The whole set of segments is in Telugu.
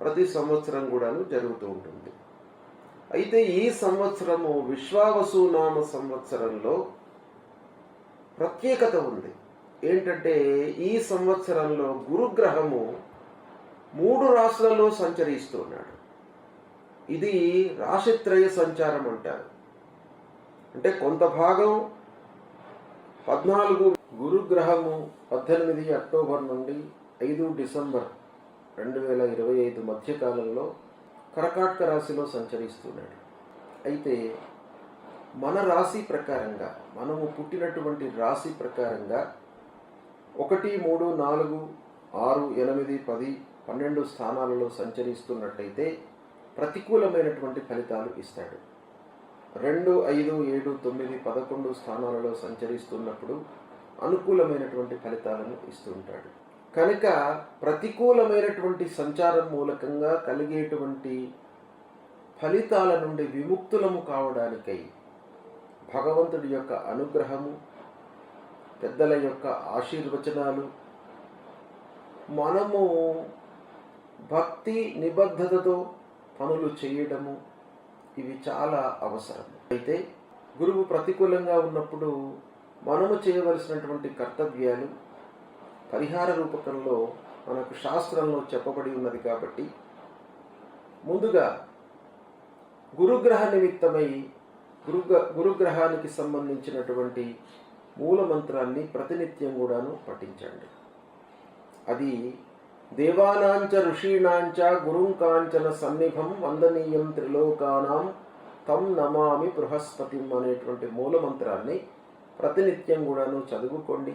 ప్రతి సంవత్సరం కూడాను జరుగుతూ ఉంటుంది. అయితే ఈ సంవత్సరము విశ్వావసునామ సంవత్సరంలో ప్రత్యేకత ఉంది. ఏంటంటే ఈ సంవత్సరంలో గురుగ్రహము మూడు రాశులలో సంచరిస్తున్నాడు ఇది రాశిత్రయ సంచారం అంటారు. అంటే కొంత భాగం పద్నాలుగు గురుగ్రహము పద్దెనిమిది అక్టోబర్ నుండి ఐదు డిసెంబర్ రెండు వేల ఇరవై ఐదు మధ్యకాలంలో కరకాటక రాశిలో సంచరిస్తున్నాడు. అయితే మన రాశి ప్రకారంగా మనము పుట్టినటువంటి రాశి ప్రకారంగా ఒకటి మూడు నాలుగు ఆరు ఎనిమిది పది పన్నెండు స్థానాలలో సంచరిస్తున్నట్టయితే ప్రతికూలమైనటువంటి ఫలితాలు ఇస్తాడు. రెండు ఐదు ఏడు తొమ్మిది పదకొండు స్థానాలలో సంచరిస్తున్నప్పుడు అనుకూలమైనటువంటి ఫలితాలను ఇస్తుంటాడు కనుక ప్రతికూలమైనటువంటి సంచారం మూలకంగా కలిగేటువంటి ఫలితాల నుండి విముక్తులము కావడానికై భగవంతుడి యొక్క అనుగ్రహము పెద్దల యొక్క ఆశీర్వచనాలు మనము భక్తి నిబద్ధతతో పనులు చేయడము ఇవి చాలా అవసరం అయితే గురువు ప్రతికూలంగా ఉన్నప్పుడు మనము చేయవలసినటువంటి కర్తవ్యాలు పరిహార రూపకంలో మనకు శాస్త్రంలో చెప్పబడి ఉన్నది కాబట్టి ముందుగా గురుగ్రహ నిమిత్తమై గురు గురుగ్రహానికి సంబంధించినటువంటి మూల మంత్రాన్ని ప్రతినిత్యం కూడాను పఠించండి. అది దేవానాంచ ఋషీణాంచ గురుం కాంచన సన్నిభం వందనీయం త్రిలోకానాం తం నమామి బృహస్పతిం అనేటువంటి మూల మంత్రాన్ని ప్రతినిత్యం కూడాను చదువుకోండి.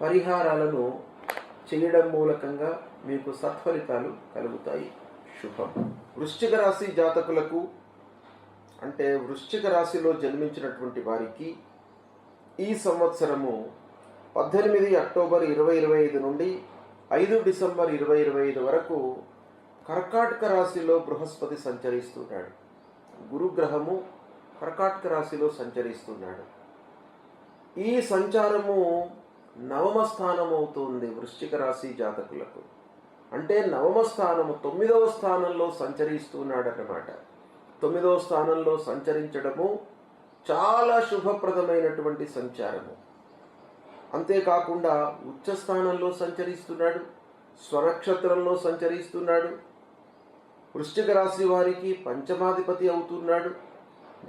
పరిహారాలను చేయడం మూలకంగా మీకు సత్ఫలితాలు కలుగుతాయి. శుభం. వృశ్చిక రాశి జాతకులకు అంటే వృశ్చిక రాశిలో జన్మించినటువంటి వారికి ఈ సంవత్సరము పద్దెనిమిది అక్టోబర్ ఇరవై ఇరవై ఐదు నుండి ఐదు డిసెంబర్ ఇరవై ఇరవై ఐదు వరకు కర్కాటక రాశిలో బృహస్పతి సంచరిస్తున్నాడు. గురుగ్రహము కర్కాటక రాశిలో సంచరిస్తున్నాడు. ఈ సంచారము నవమ స్థానం అవుతుంది వృశ్చిక రాశి జాతకులకు. అంటే నవమ స్థానము తొమ్మిదవ స్థానంలో సంచరిస్తున్నాడు అన్నమాట తొమ్మిదవ స్థానంలో సంచరించడము చాలా శుభప్రదమైనటువంటి సంచారము. అంతేకాకుండా ఉచ్చ స్థానంలో సంచరిస్తున్నాడు స్వనక్షత్రంలో సంచరిస్తున్నాడు వృశ్చిక రాశి వారికి పంచమాధిపతి అవుతున్నాడు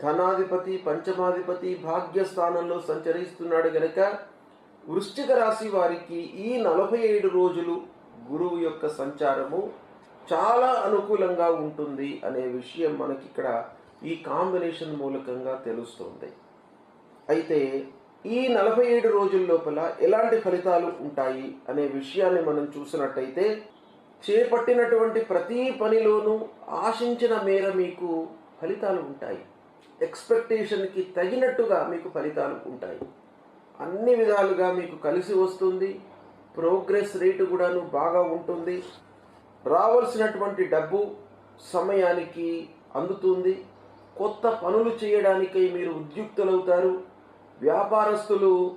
ధనాధిపతి పంచమాధిపతి భాగ్యస్థానంలో సంచరిస్తున్నాడు గనక వృశ్చిక రాశి వారికి ఈ నలభై ఏడు రోజులు గురువు యొక్క సంచారము చాలా అనుకూలంగా ఉంటుంది అనే విషయం మనకి ఇక్కడ ఈ కాంబినేషన్ మూలకంగా తెలుస్తుంది. అయితే ఈ నలభై ఏడు రోజుల లోపల ఎలాంటి ఫలితాలు ఉంటాయి అనే విషయాన్ని మనం చూసినట్టయితే చేపట్టినటువంటి ప్రతి పనిలోనూ ఆశించిన మేర మీకు ఫలితాలు ఉంటాయి. ఎక్స్పెక్టేషన్కి తగినట్టుగా మీకు ఫలితాలు ఉంటాయి. అన్ని విధాలుగా మీకు కలిసి వస్తుంది. ప్రోగ్రెస్ రేటు కూడాను బాగా ఉంటుంది. రావాల్సినటువంటి డబ్బు సమయానికి అందుతుంది. కొత్త పనులు చేయడానికై మీరు ఉద్యుక్తులవుతారు. వ్యాపారస్తులు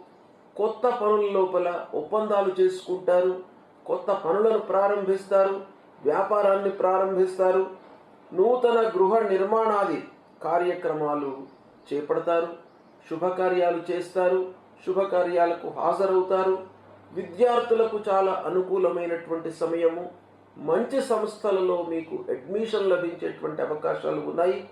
కొత్త పనుల లోపల ఒప్పందాలు చేసుకుంటారు. కొత్త పనులను ప్రారంభిస్తారు. వ్యాపారాన్ని ప్రారంభిస్తారు. నూతన గృహ నిర్మాణాది కార్యక్రమాలు చేపడతారు. శుభకార్యాలు చేస్తారు. శుభకార్యాలకు హాజరవుతారు. విద్యార్థులకు చాలా అనుకూలమైనటువంటి సమయము. మంచి సంస్థలలో మీకు అడ్మిషన్ లభించేటువంటి అవకాశాలు ఉన్నాయి.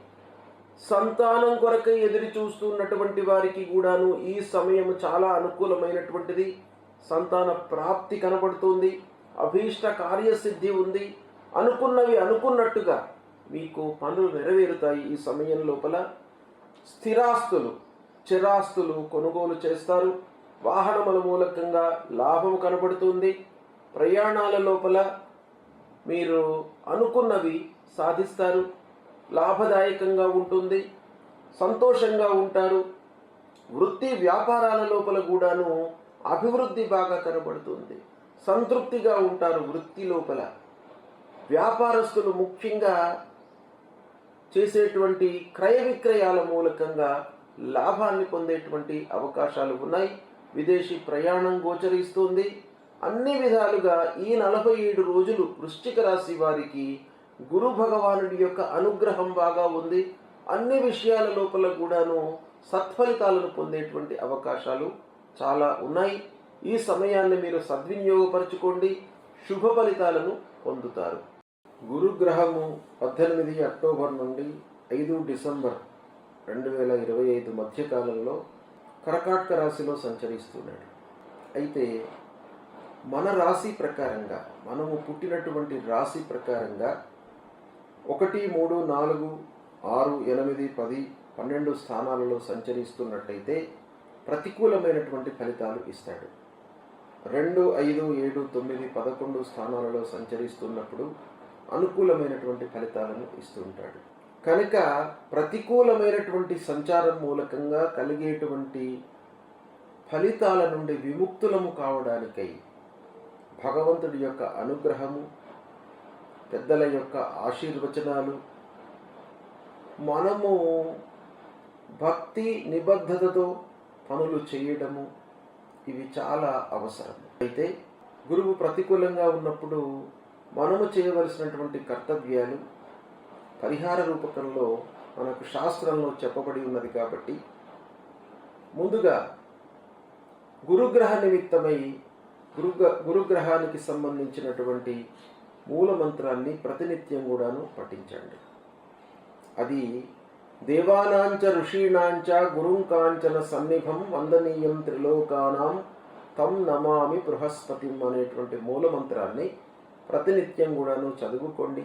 సంతానం కొరకై ఎదురు చూస్తున్నటువంటి వారికి కూడాను ఈ సమయం చాలా అనుకూలమైనటువంటిది. సంతాన ప్రాప్తి కనబడుతుంది. అభీష్ట కార్యసిద్ధి ఉంది. అనుకున్నవి అనుకున్నట్టుగా మీకు పనులు నెరవేరుతాయి ఈ సమయం లోపల. స్థిరాస్తులు చిరాస్తులు కొనుగోలు చేస్తారు. వాహనముల మూలకంగా లాభం కనబడుతుంది. ప్రయాణాల లోపల మీరు అనుకున్నవి సాధిస్తారు. లాభదాయకంగా ఉంటుంది. సంతోషంగా ఉంటారు. వృత్తి వ్యాపారాల లోపల కూడాను అభివృద్ధి బాగా కనబడుతుంది. సంతృప్తిగా ఉంటారు వృత్తి లోపల. వ్యాపారస్తులు ముఖ్యంగా చేసేటువంటి క్రయ విక్రయాల మూలకంగా లాభాన్ని పొందేటువంటి అవకాశాలు ఉన్నాయి. విదేశీ ప్రయాణం గోచరిస్తుంది. అన్ని విధాలుగా ఈ నలభై ఏడు రోజులు వృశ్చిక రాశి వారికి గురు భగవానుడి యొక్క అనుగ్రహం బాగా ఉంది. అన్ని విషయాల లోపల కూడాను సత్ఫలితాలను పొందేటువంటి అవకాశాలు చాలా ఉన్నాయి. ఈ సమయాన్ని మీరు సద్వినియోగపరచుకోండి. శుభ ఫలితాలను పొందుతారు. గురుగ్రహము పద్దెనిమిది అక్టోబర్ నుండి ఐదు డిసెంబర్ రెండు వేల ఇరవై ఐదు మధ్యకాలంలో కరకాటక రాశిలో సంచరిస్తున్నాడు. అయితే మన రాశి ప్రకారంగా మనము పుట్టినటువంటి రాశి ప్రకారంగా ఒకటి మూడు నాలుగు ఆరు ఎనిమిది పది పన్నెండు స్థానాలలో సంచరిస్తున్నట్టయితే ప్రతికూలమైనటువంటి ఫలితాలు ఇస్తాడు. రెండు ఐదు ఏడు తొమ్మిది పదకొండు స్థానాలలో సంచరిస్తున్నప్పుడు అనుకూలమైనటువంటి ఫలితాలను ఇస్తుంటాడు కనుక ప్రతికూలమైనటువంటి సంచారం మూలకంగా కలిగేటువంటి ఫలితాల నుండి విముక్తులము కావడానికై భగవంతుడి యొక్క అనుగ్రహము పెద్దల యొక్క ఆశీర్వచనాలు మనము భక్తి నిబద్ధతతో పనులు చేయడము ఇవి చాలా అవసరం అయితే గురువు ప్రతికూలంగా ఉన్నప్పుడు మనము చేయవలసినటువంటి కర్తవ్యాలు పరిహార రూపకంలో మనకు శాస్త్రంలో చెప్పబడి ఉన్నది కాబట్టి ముందుగా గురుగ్రహ నిమిత్తమై గురు గురుగ్రహానికి సంబంధించినటువంటి మూల మంత్రాన్ని ప్రతినిత్యం కూడాను పఠించండి. అది దేవానాంచ ఋషీణాంచ గురుంకాంచన సన్నిభం వందనీయం త్రిలోకానాం తం నమామి బృహస్పతిం అనేటువంటి మూల మంత్రాన్ని ప్రతినిత్యం కూడాను చదువుకోండి.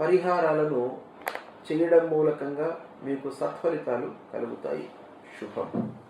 పరిహారాలను చేయడం మూలకంగా మీకు సత్ఫలితాలు కలుగుతాయి. శుభం.